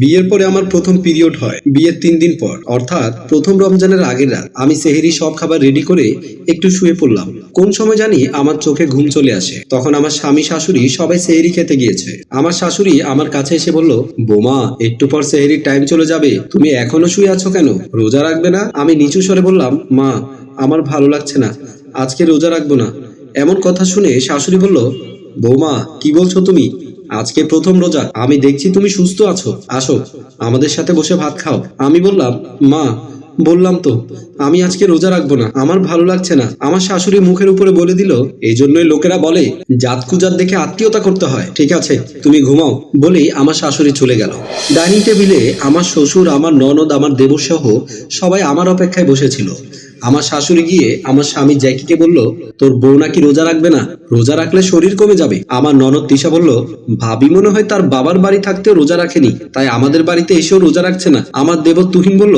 বিয়ের পরে আমার প্রথম পিরিয়ড হয়, বিয়ের তিন দিন পর। অর্থাৎ প্রথম রমজানের আগের রাত আমি সেহেরি সব খাবার রেডি করে একটু শুয়ে পড়লাম। কোন সময় জানি আমার চোখে ঘুম চলে আসে। তখন আমার স্বামী শাশুড়ি সবাই সেহেরি খেতে গিয়েছে। আমার শাশুড়ি আমার কাছে এসে বলল, বোমা, একটু পর সেহেরির টাইম চলে যাবে। তুমি এখনও শুয়ে আছো কেন? রোজা রাখবে না? আমি নিচু স্বরে বললাম, মা, আমার ভালো লাগছে না। আজকে রোজা রাখব না। এমন কথা শুনে শাশুড়ি বলল, বৌমা, কি বলছো তুমি? আজকে প্রথম রোজা, আমি দেখছি তুমি সুস্থ আছো। আসো, আমাদের সাথে বসে ভাত খাও। আমি বললাম, মা, বললাম তো, আমি আজকে রোজা রাখব না, আমার ভালো লাগছে না। আমার শাশুড়ি মুখের উপরে বলে দিল এই জন্যই লোকেরা বলে জাত কুজাত দেখে আত্মীয়তা করতে হয়। ঠিক আছে, তুমি ঘুমাও। বলেই আমার শাশুড়ি চলে গেল। ডাইনিং টেবিলে আমার শ্বশুর, আমার ননদ, আমার দেবর সহ সবাই আমার অপেক্ষায় বসেছিল। আমার শাশুড়ি গিয়ে আমার স্বামী জ্যাকিকে বলল, তোর বউ নাকি রোজা রাখবে না? রোজা রাখলে শরীর কমে যাবে। আমার ননদ তিশা বলল, ভাবি মনে হয় তার বাবার বাড়ি থাকতে রোজা রাখেনি, তাই আমাদের বাড়িতে এসেও রোজা রাখছে না। আমার দেবর তুহিন বলল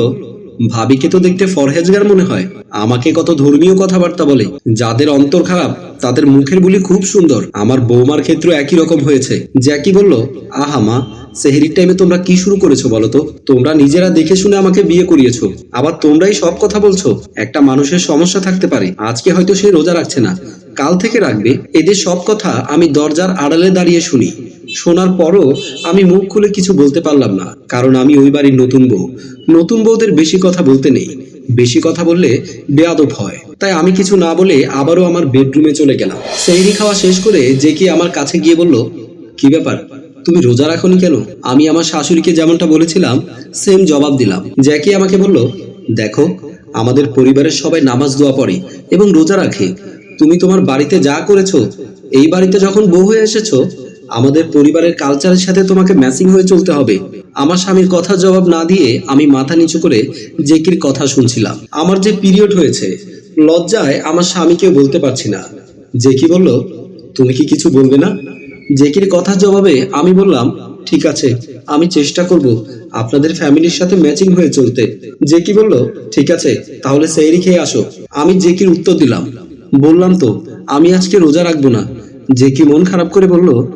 ভাবিকে তো দেখতে ফরহেজগার মনে হয়। আমাকে কত ধর্মীয় কথাবার্তা বলে। যাদের অন্তর খারাপ, তাদের মুখের বুলি খুব সুন্দর। আমার বৌমার ক্ষেত্রে একই রকম হয়েছে। জ্যাকি বলল, আহা মা, সেহেরির টাইমে তোমরা কি শুরু করেছ বলো তো? তোমরা নিজেরা দেখে শুনে আমাকে বিয়ে করিয়েছো। আবার তোমরাই সব কথা বলছো। একটা মানুষের সমস্যা থাকতে পারে। আজকে হয়তো সে রোজা রাখছে না। কাল থেকে রাখবে। এদের সব কথা আমি দরজার আড়ালে দাঁড়িয়ে শুনি। শোনার পরও আমি মুখ খুলে কিছু বলতে পারলাম না, কারণ আমি ওই বাড়ির নতুন বউ। নতুন বউদের বেশি কথা বলতে নেই। বেশি কথা বললে বেয়াদব হয়। তাই আমি কিছু না বলে আবারও আমার বেডরুমে চলে গেলাম। সেহরি খাওয়া শেষ করে যে কি আমার কাছে গিয়ে বলল, কি ব্যাপার? তুমি রোজা রাখনি কেন? আমি আমার শাশুড়িকে যেমনটা বলেছিলাম, সেম জবাব দিলাম। জ্যাকি আমাকে বলল, দেখো, আমাদের পরিবারের সবাই নামাজ দোয়া পড়ে এবং রোজা রাখে। তুমি তোমার বাড়িতে যা করেছ, এই বাড়িতে যখন বউ হয়ে এসেছ আমাদের পরিবারের কালচারের সাথে তোমাকে ম্যাচিং হয়ে চলতে হবে। আমার স্বামীর কথা জবাব না দিয়ে আমি মাথা নিচু করে জেকির কথা শুনছিলাম। আমার যে পিরিয়ড হয়েছে, লজ্জায় আমার স্বামীকে বলতে পারছি না। জেকি বলল, তুমি কি কিছু বলবে না? জেকির কথার জবাবে আমি বললাম, ঠিক আছে, আমি চেষ্টা করব আপনাদের ফ্যামিলির সাথে ম্যাচিং হয়ে চলতে। জেকি বলল, ঠিক আছে, তাহলে সেইরি খেয়ে আসো। আমি জেকির উত্তর দিলাম, বললাম তো, আমি আজকে রোজা রাখব না। জেকি মন খারাপ করে বলল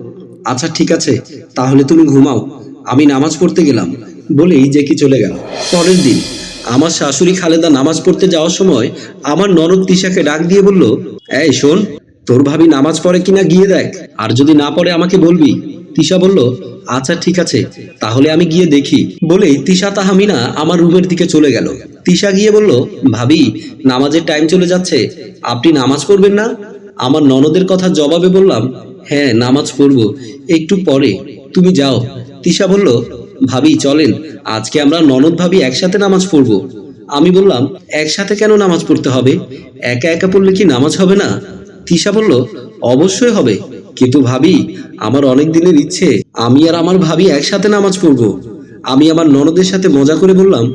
আচ্ছা ঠিক আছে, তাহলে তুমি ঘুমাও। আমি নামাজ পড়তে গেলাম। বলেই জেকি চলে গেল। পরের দিন, আমার শাশুড়ি খালেদা নামাজ পড়তে যাওয়ার সময় আমার ননদ তিশাকে ডাক দিয়ে বলল, এই, শোন, তোর ভাবি নামাজ পড়ে কিনা গিয়ে দেখ। আর যদি না পড়ে আমাকে বলবি। তিশা বলল আচ্ছা ঠিক আছে, তাহলে আমি গিয়ে দেখি। বলেই তিশা তাহামিনা আমার রুমের দিকে চলে গেল। তিশা গিয়ে বলল, ভাবি, নামাজের টাইম চলে যাচ্ছে। আপনি নামাজ পড়বেন না? আমার ননদের কথা জবাবে বললাম হ্যাঁ নামাজ পড়ব। একটু পরে। তুমি যাও। তিশা বলল, ভাবি, চলেন। আজকে আমরা ননদ ভাবি একসাথে নামাজ পড়ব। আমি বললাম, একসাথে কেন নামাজ পড়তে হবে? একা একা পড়লে কি নামাজ হবে না? তিশা বলল, অবশ্যই হবে। কিন্তু ভাবি, আমার অনেক দিনের ইচ্ছে। আমি আর আমার ভাবি একসাথে নামাজ পড়ব। আমি আমার ননদের সাথে মজা করে বললাম,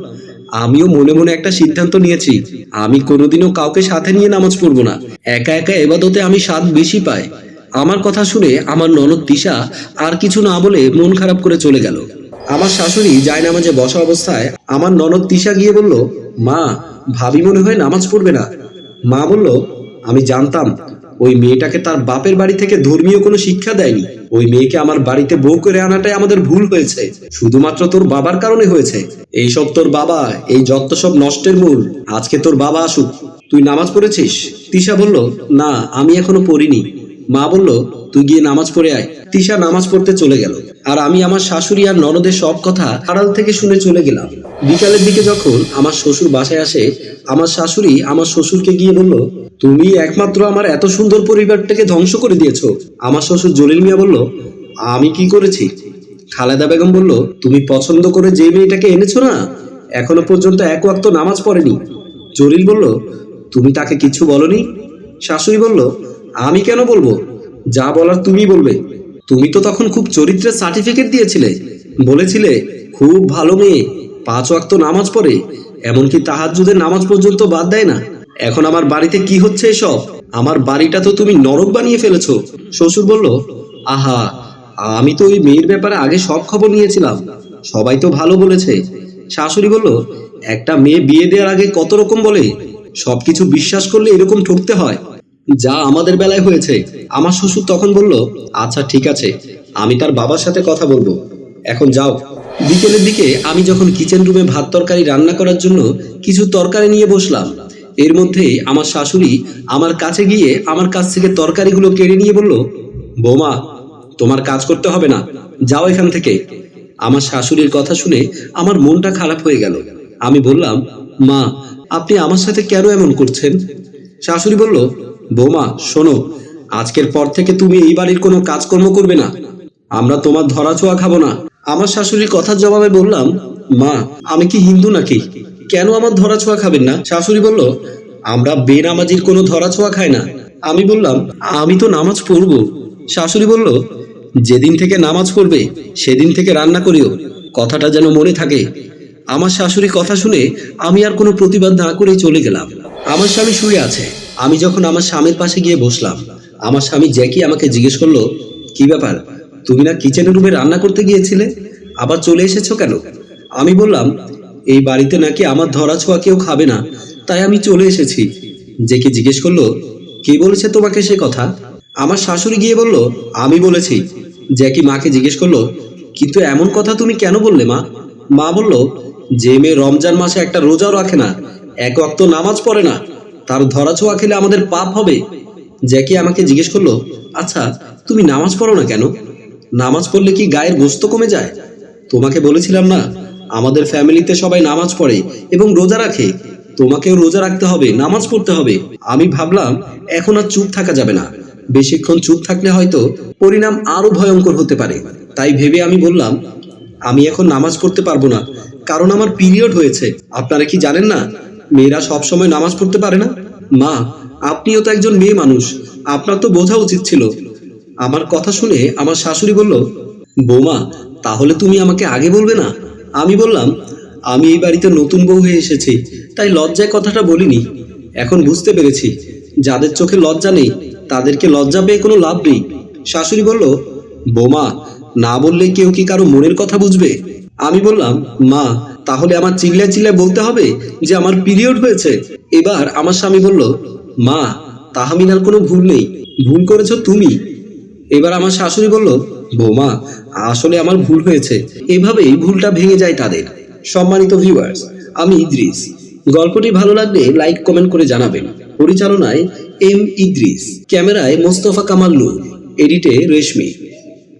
আমিও মনে মনে একটা সিদ্ধান্ত নিয়েছি। আমি কোনোদিনও কাউকে সাথে নিয়ে নামাজ পড়ব না। একা একা এবাদতে আমি স্বাদ বেশি পাই। আমার কথা শুনে আমার ননদ তিশা আর কিছু না বলে মন খারাপ করে চলে গেল। আমার শাশুড়ি যায় নামাজে বসা অবস্থায় আমার ননদ তিশা গিয়ে বলল, মা, ভাবি মনে হয় নামাজ পড়বে না। মা বলল, আমি জানতাম, ওই মেয়েটাকে তার বাপের বাড়ি থেকে ধর্মীয় কোনো শিক্ষা দেয়নি। ওই মেয়েকে আমার বাড়িতে বউ করে আনাটাই আমাদের ভুল হয়েছে। শুধুমাত্র তোর বাবার কারণে হয়েছে। এই সব তোর বাবা, এই যত সব নষ্টের মূল, আজকে তোর বাবা আসুক। তুই নামাজ পড়েছিস? তিশা বলল, না, আমি এখনও পড়িনি। মা বলল, তুই গিয়ে নামাজ পড়ে আয়। তিশা নামাজ পড়তে চলে গেল। আর আমি আমার শাশুড়ি আর ননদের সব কথা আড়াল থেকে শুনে চলে গেলাম। বিকালের দিকে যখন আমার শ্বশুর বাসায় আসে, আমার শাশুড়ি আমার শ্বশুরকে গিয়ে বলল, তুমি একমাত্র আমার এত সুন্দর পরিবারটাকে ধ্বংস করে দিয়েছ। আমার শ্বশুর জলিল মিয়া বলল, আমি কি করেছি? খালেদা বেগম বলল, তুমি পছন্দ করে যে মেয়েটাকে এনেছো না, এখনও পর্যন্ত এক ওয়াক্ত নামাজ পড়েনি। জলিল বলল, তুমি তাকে কিছু বলনি? শাশুড়ি বলল আমি কেন বলব? যা বলার তুমি বলবে। তুমি তো তখন খুব চরিত্রের সার্টিফিকেট দিয়েছিলে। বলেছিলে, খুব ভালো মেয়ে, পাঁচ ওয়াক্ত নামাজ পড়ে, এমনকি তাহাজ্জুদের নামাজ পর্যন্ত বাদ দেয় না। এখন আমার বাড়িতে কি হচ্ছে এসব? আমার বাড়িটা তো তুমি নরক বানিয়ে ফেলেছো। শ্বশুর বলল, আহা, আমি তো ওই মেয়ের ব্যাপারে আগে সব খবর নিয়েছিলাম। সবাই তো ভালো বলেছে। শাশুড়ি বলল, একটা মেয়ে বিয়ে দেওয়ার আগে কত রকম বলে? সবকিছু বিশ্বাস করলে এরকম ঠকতে হয়। যা আমাদের বেলায় হয়েছে। আমার শ্বশুর তখন বলল আচ্ছা ঠিক আছে, আমি তার বাবার সাথে কথা বলব। এখন যাও। বিকেলের দিকে আমি যখন কিচেন রুমে ভাত তরকারি রান্না করার জন্য কিছু তরকারি নিয়ে বসলাম, এর মধ্যেই আমার শাশুড়ি আমার কাছে গিয়ে আমার কাছ থেকে তরকারিগুলো কেড়ে নিয়ে বলল, বৌমা, তোমার কাজ করতে হবে না, যাও এখান থেকে। আমার শাশুড়ির কথা শুনে আমার মনটা খারাপ হয়ে গেল। আমি বললাম, মা, আপনি আমার সাথে কেন এমন করছেন? শাশুড়ি বলল বৌমা, শোনো, আজকের পর থেকে তুমি এই বাড়ির কোনো কাজকর্ম করবে না। আমরা তোমার ধরা ছোঁয়া খাব না। আমার শাশুড়ির কথার জবাবে বললাম, মা, আমি কি হিন্দু নাকি? কেন আমার ধরা ছোঁয়া খাবেন না? শাশুড়ি বলল, আমরা বেনামাজির কোনো ধরা ছোঁয়া খাই না। আমি বললাম, আমি তো নামাজ পড়ব। শাশুড়ি বলল, যেদিন থেকে নামাজ পড়বে, সেদিন থেকে রান্না করিও। কথাটা যেন মনে থাকে। আমার শাশুড়ি কথা শুনে আমি আর কোনো প্রতিবাদ না করেই চলে গেলাম। আমার স্বামী শুয়ে আছে। আমি যখন আমার স্বামীর পাশে গিয়ে বসলাম, আমার স্বামী জ্যাকি আমাকে জিজ্ঞেস করল, কি ব্যাপার? তুমি না কিচেনের রুমে রান্না করতে গিয়েছিলে? আবার চলে এসেছ কেন? আমি বললাম, এই বাড়িতে নাকি আমার ধরা ছোঁয়া কেউ খাবে না, তাই আমি চলে এসেছি। জেকে জিজ্ঞেস করল, কে বলেছে তোমাকে সে কথা? আমার শাশুড়ি গিয়ে বলল, আমি বলেছি। জ্যাকি মাকে জিজ্ঞেস করল, কিন্তু এমন কথা তুমি কেন বললে মা? মা বলল, যে মেয়ে রমজান মাসে একটা রোজাও রাখে না, এক অক্ত নামাজ পড়ে না। তার ধরা ছোঁয়া খেলে আমাদের পাপ হবে? জ্যাকি আমাকে জিজ্ঞেস করল আচ্ছা তুমি নামাজ পড়ো না কেন? নামাজ পড়লে কি গায়ের গোস্ত কমে যায়? তোমাকে বলেছিলাম না, আমাদের ফ্যামিলিতে সবাই নামাজ পড়ে এবং রোজা রাখে। তোমাকেও রোজা রাখতে হবে, নামাজ পড়তে হবে। আমি ভাবলাম, এখন আর চুপ থাকা যাবে না। বেশিক্ষণ চুপ থাকলে হয়তো পরিণাম আরও ভয়ঙ্কর হতে পারে। তাই ভেবে আমি বললাম, আমি এখন নামাজ পড়তে পারব না, কারণ আমার পিরিয়ড হয়েছে। আপনারা কি জানেন না মেয়েরা সব সময় নামাজ পড়তে পারে না? মা, আপনিও তো একজন মেয়ে মানুষ। আপনার তো বোঝা উচিত ছিল। আমার কথা শুনে আমার শাশুড়ি বলল, বৌমা, তাহলে তুমি আমাকে আগে বলবে না? আমি বললাম, আমি এই বাড়িতে নতুন বউ হয়ে এসেছি, তাই লজ্জায় কথাটা বলিনি। এখন বুঝতে পেরেছি, যাদের চোখে লজ্জা নেই, তাদেরকে লজ্জা পেয়ে কোনো লাভ নেই। শাশুড়ি বলল, বৌমা, না বললে কেউ কি কারও মনের কথা বুঝবে? আমি বললাম, মা তাহলে আমার চিল্লায় চিল্লায় বলতে হবে যে আমার পিরিয়ড হয়েছে। এবার আমার স্বামী বলল, মা, তাহমিনার কোনো ভুল নেই। ভুল করেছ তুমি। এবার আমার শাশুড়ি বলল, বৌমা, আসলে আমার ভুল হয়েছে। এভাবেই ভুলটা ভেঙে যায় তাদের। সম্মানিত ভিউয়ার্স আমি ইদ্রিস। গল্পটি ভালো লাগলে লাইক কমেন্ট করে জানাবেন। পরিচালনায় এম ইদ্রিস। ক্যামেরায় মোস্তফা কামাল নূর। এডিটে রেশমি।